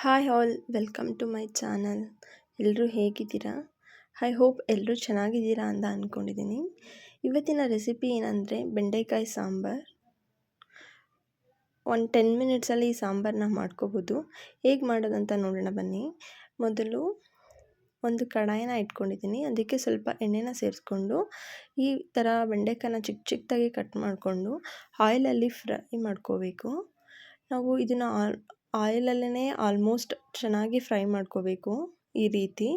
Hi all welcome to my channel ಎಲ್ಲರೂ ಹೇಗಿದ್ದೀರಾ? I hope ಎಲ್ಲರೂ ಚೆನ್ನಾಗಿದ್ದೀರಾ ಅಂತ ಅಂದ್ಕೊಂಡಿದ್ದೀನಿ ಇವತ್ತಿನ ರೆಸಿಪಿ ಏನಂದರೆ ಬೆಂಡೆಕಾಯಿ ಸಾಂಬಾರು. ಒಂದು ಟೆನ್ ಮಿನಿಟ್ಸಲ್ಲಿ ಈ ಸಾಂಬಾರನ್ನ ಮಾಡ್ಕೋಬೋದು. ಹೇಗೆ ಮಾಡೋದಂತ ನೋಡೋಣ ಬನ್ನಿ. ಮೊದಲು ಒಂದು ಕಡಾಯನ ಇಟ್ಕೊಂಡಿದ್ದೀನಿ. ಅದಕ್ಕೆ ಸ್ವಲ್ಪ ಎಣ್ಣೆನ ಸೇರಿಸ್ಕೊಂಡು ಈ ಥರ ಬೆಂಡೆಕಾಯನ್ನ ಚಿಕ್ಕ ಚಿಕ್ಕದಾಗಿ ಕಟ್ ಮಾಡಿಕೊಂಡು ಆಯಿಲಲ್ಲಿ ಫ್ರೈ ಮಾಡ್ಕೋಬೇಕು. ನಾವು ಇದನ್ನು ಆಯಿಲಲ್ಲೇ ಆಲ್ಮೋಸ್ಟ್ ಚೆನ್ನಾಗಿ ಫ್ರೈ ಮಾಡ್ಕೋಬೇಕು ಈ ರೀತಿ.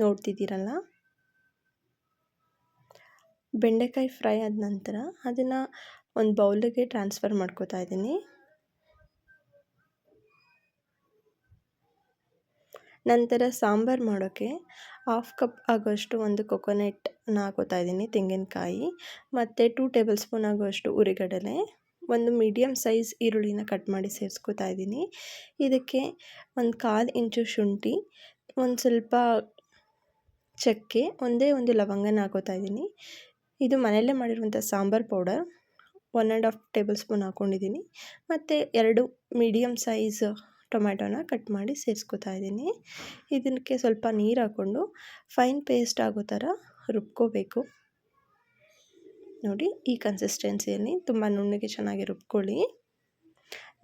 ನೋಡ್ತಿದ್ದೀರಲ್ಲ? ಬೆಂಡೆಕಾಯಿ ಫ್ರೈ ಆದ ನಂತರ ಅದನ್ನು ಒಂದು ಬೌಲಿಗೆ ಟ್ರಾನ್ಸ್ಫರ್ ಮಾಡ್ಕೋತಾ ಇದ್ದೀನಿ. ನಂತರ ಸಾಂಬಾರು ಮಾಡೋಕ್ಕೆ ಹಾಫ್ ಕಪ್ ಆಗೋಷ್ಟು ಒಂದು ಕೊಕೊನೆಟ್ನ ಹಾಕೋತಾ ಇದ್ದೀನಿ ತೆಂಗಿನಕಾಯಿ ಮತ್ತು ಟೂ ಟೇಬಲ್ ಸ್ಪೂನ್ ಆಗೋಷ್ಟು ಉರಿಗಡಲೆ. ಒಂದು ಮೀಡಿಯಮ್ ಸೈಜ್ ಈರುಳ್ಳಿನ ಕಟ್ ಮಾಡಿ ಸೇರಿಸ್ಕೊತಾ ಇದ್ದೀನಿ. ಇದಕ್ಕೆ ಒಂದು ಕಾಲು ಇಂಚು ಶುಂಠಿ, ಒಂದು ಸ್ವಲ್ಪ ಚಕ್ಕೆ, ಒಂದೇ ಒಂದು ಲವಂಗನ ಹಾಕೋತಾ ಇದ್ದೀನಿ. ಇದು ಮನೆಯಲ್ಲೇ ಮಾಡಿರುವಂಥ sambar powder. One and half tablespoon ಹಾಕ್ಕೊಂಡಿದ್ದೀನಿ ಮತ್ತು ಎರಡು ಮೀಡಿಯಮ್ ಸೈಜ್ ಟೊಮ್ಯಾಟೋನ ಕಟ್ ಮಾಡಿ ಸೇರಿಸ್ಕೊತಾ ಇದ್ದೀನಿ. ಇದಕ್ಕೆ ಸ್ವಲ್ಪ ನೀರು ಹಾಕ್ಕೊಂಡು ಫೈನ್ ಪೇಸ್ಟ್ ಆಗೋ ಥರ ರುಬ್ಕೋಬೇಕು. ನೋಡಿ ಈ ಕನ್ಸಿಸ್ಟೆನ್ಸಿಯಲ್ಲಿ ತುಂಬ ನುಣ್ಣಗೆ ಚೆನ್ನಾಗಿ ರುಬ್ಕೊಳ್ಳಿ.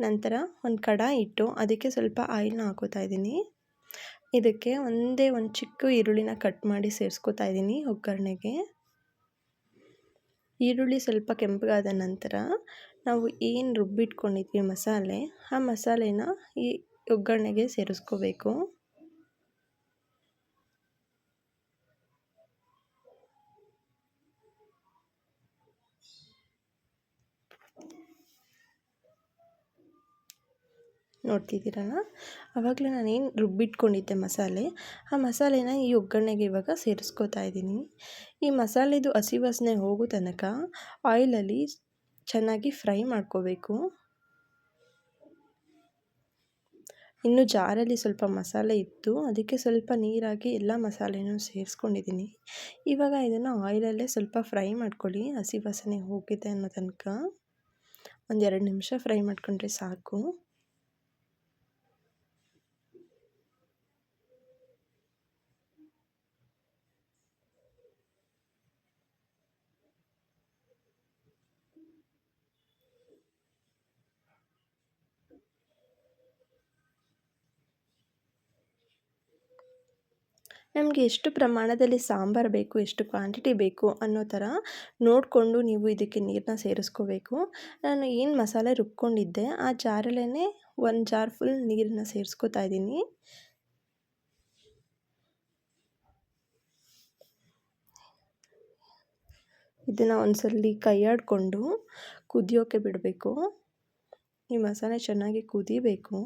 ನಂತರ ಒಂದು ಕಡಾ ಇಟ್ಟು ಅದಕ್ಕೆ ಸ್ವಲ್ಪ ಆಯಿಲ್ನ ಹಾಕೋತಾ ಇದ್ದೀನಿ. ಇದಕ್ಕೆ ಒಂದೇ ಒಂದು ಚಿಕ್ಕ ಈರುಳ್ಳಿನ ಕಟ್ ಮಾಡಿ ಸೇರಿಸ್ಕೋತಾ ಇದ್ದೀನಿ ಒಗ್ಗರಣೆಗೆ. ಈರುಳ್ಳಿ ಸ್ವಲ್ಪ ಕೆಂಪಗಾದ ನಂತರ ನಾವು ಏನು ರುಬ್ಬಿಟ್ಕೊಂಡಿದ್ವಿ ಮಸಾಲೆ, ಆ ಮಸಾಲೆನ ಈ ಒಗ್ಗರಣೆಗೆ ಸೇರಿಸ್ಕೋಬೇಕು. ನೋಡ್ತಿದ್ದೀರಲ್ಲ? ಆವಾಗಲೇ ನಾನೇನು ರುಬ್ಬಿಟ್ಕೊಂಡಿದ್ದೆ ಮಸಾಲೆ. ಆ ಮಸಾಲೆನ ಈ ಒಗ್ಗರಣೆಗೆ ಇವಾಗ ಸೇರಿಸ್ಕೋತಾ ಇದ್ದೀನಿ. ಈ ಮಸಾಲೆದು ಹಸಿ ವಾಸನೆ ಹೋಗೋ ತನಕ ಆಯಿಲಲ್ಲಿ ಚೆನ್ನಾಗಿ ಫ್ರೈ ಮಾಡ್ಕೋಬೇಕು. ಇನ್ನು ಜಾರಲ್ಲಿ ಸ್ವಲ್ಪ ಮಸಾಲೆ ಇತ್ತು. ಅದಕ್ಕೆ ಸ್ವಲ್ಪ ನೀರಾಗಿ ಎಲ್ಲ ಮಸಾಲೆನೂ ಸೇರಿಸ್ಕೊಂಡಿದ್ದೀನಿ. ಇವಾಗ ಇದನ್ನು ಆಯಿಲಲ್ಲೇ ಸ್ವಲ್ಪ ಫ್ರೈ ಮಾಡ್ಕೊಳ್ಳಿ. ಹಸಿ ವಾಸನೆ ಹೋಗಿದೆ ಅನ್ನೋ ತನಕ. ಒಂದೆರಡು ನಿಮಿಷ ಫ್ರೈ ಮಾಡ್ಕೊಂಡ್ರೆ ಸಾಕು. ನಮಗೆ ಎಷ್ಟು ಪ್ರಮಾಣದಲ್ಲಿ ಸಾಂಬಾರು ಬೇಕು, ಎಷ್ಟು ಕ್ವಾಂಟಿಟಿ ಬೇಕು ಅನ್ನೋ ಥರ ನೋಡಿಕೊಂಡು ನೀವು ಇದಕ್ಕೆ ನೀರನ್ನ ಸೇರಿಸ್ಕೋಬೇಕು. ನಾನು ಏನು ಮಸಾಲೆ ರುಬ್ಕೊಂಡಿದ್ದೆ, ಆ ಜಾರಲ್ಲೇ ಒಂದು ಜಾರ್ ಫುಲ್ ನೀರನ್ನ ಸೇರಿಸ್ಕೋತಾ ಇದ್ದೀನಿ. ಇದನ್ನು ಒಂದ್ಸಲಿ ಕೈಯಾಡಿಕೊಂಡು ಕುದಿಯೋಕೆ ಬಿಡಬೇಕು. ಈ ಮಸಾಲೆ ಚೆನ್ನಾಗಿ ಕುದಿಬೇಕು.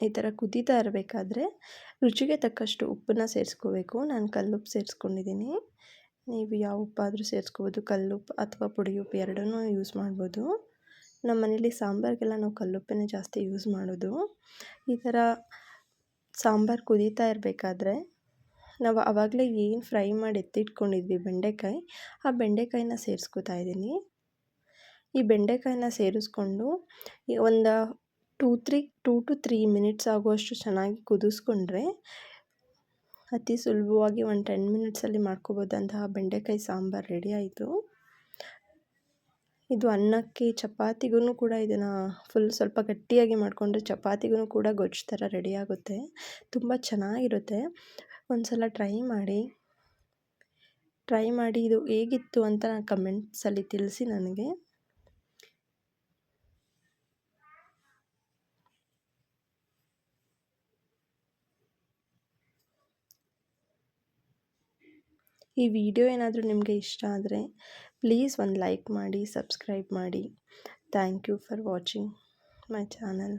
ಈ ಥರ ಕುದೀತಾ ಇರಬೇಕಾದ್ರೆ ರುಚಿಗೆ ತಕ್ಕಷ್ಟು ಉಪ್ಪನ್ನ ಸೇರಿಸ್ಕೋಬೇಕು. ನಾನು ಕಲ್ಲುಪ್ಪು ಸೇರಿಸ್ಕೊಂಡಿದ್ದೀನಿ ನೀವು ಯಾವ ಉಪ್ಪಾದರೂ ಸೇರಿಸ್ಕೋಬೋದು. ಕಲ್ಲುಪ್ಪು ಅಥವಾ ಪುಡಿ ಉಪ್ಪು ಎರಡನ್ನೂ ಯೂಸ್ ಮಾಡ್ಬೋದು. ನಮ್ಮ ಮನೇಲಿ ಸಾಂಬಾರಿಗೆಲ್ಲ ನಾವು ಕಲ್ಲುಪ್ಪನ್ನೇ ಜಾಸ್ತಿ ಯೂಸ್ ಮಾಡೋದು. ಈ ಥರ ಸಾಂಬಾರು ಕುದೀತಾ ಇರಬೇಕಾದ್ರೆ ನಾವು ಆವಾಗಲೇ ಏನು ಫ್ರೈ ಮಾಡಿ ಎತ್ತಿಟ್ಕೊಂಡಿದ್ವಿ ಬೆಂಡೆಕಾಯಿ, ಆ ಬೆಂಡೆಕಾಯಿನ ಸೇರಿಸ್ಕೋತಾ ಇದ್ದೀನಿ. ಈ ಬೆಂಡೆಕಾಯಿನ ಸೇರಿಸ್ಕೊಂಡು ಒಂದು two three, two to three minutes ಆಗುವಷ್ಟು ಚೆನ್ನಾಗಿ ಕುದಿಸ್ಕೊಂಡ್ರೆ ಅತಿ ಸುಲಭವಾಗಿ ಒಂದು ಟೆನ್ ಮಿನಿಟ್ಸಲ್ಲಿ ಮಾಡ್ಕೋಬೋದಂತಹ ಬೆಂಡೆಕಾಯಿ ಸಾಂಬಾರು ರೆಡಿ ಆಯಿತು. ಇದು ಅನ್ನಕ್ಕೆ ಚಪಾತಿಗೂ ಕೂಡ ಇದನ್ನು ಫುಲ್ ಸ್ವಲ್ಪ ಗಟ್ಟಿಯಾಗಿ ಮಾಡಿಕೊಂಡ್ರೆ ಚಪಾತಿಗೂ ಕೂಡ ಗೊಜ್ಜು ಥರ ರೆಡಿ ಆಗುತ್ತೆ. ತುಂಬ ಚೆನ್ನಾಗಿರುತ್ತೆ. ಒಂದು ಸಲ ಟ್ರೈ ಮಾಡಿ. ಟ್ರೈ ಮಾಡಿ ಇದು ಹೇಗಿತ್ತು ಅಂತ ಕಮೆಂಟ್ಸಲ್ಲಿ ತಿಳಿಸಿ ನನಗೆ. ಈ ವಿಡಿಯೋ ಏನಾದರೂ ನಿಮಗೆ ಇಷ್ಟ ಆದರೆ ಪ್ಲೀಸ್ ಒಂದು ಲೈಕ್ ಮಾಡಿ ಸಬ್ಸ್ಕ್ರೈಬ್ ಮಾಡಿ. Thank you for watching my channel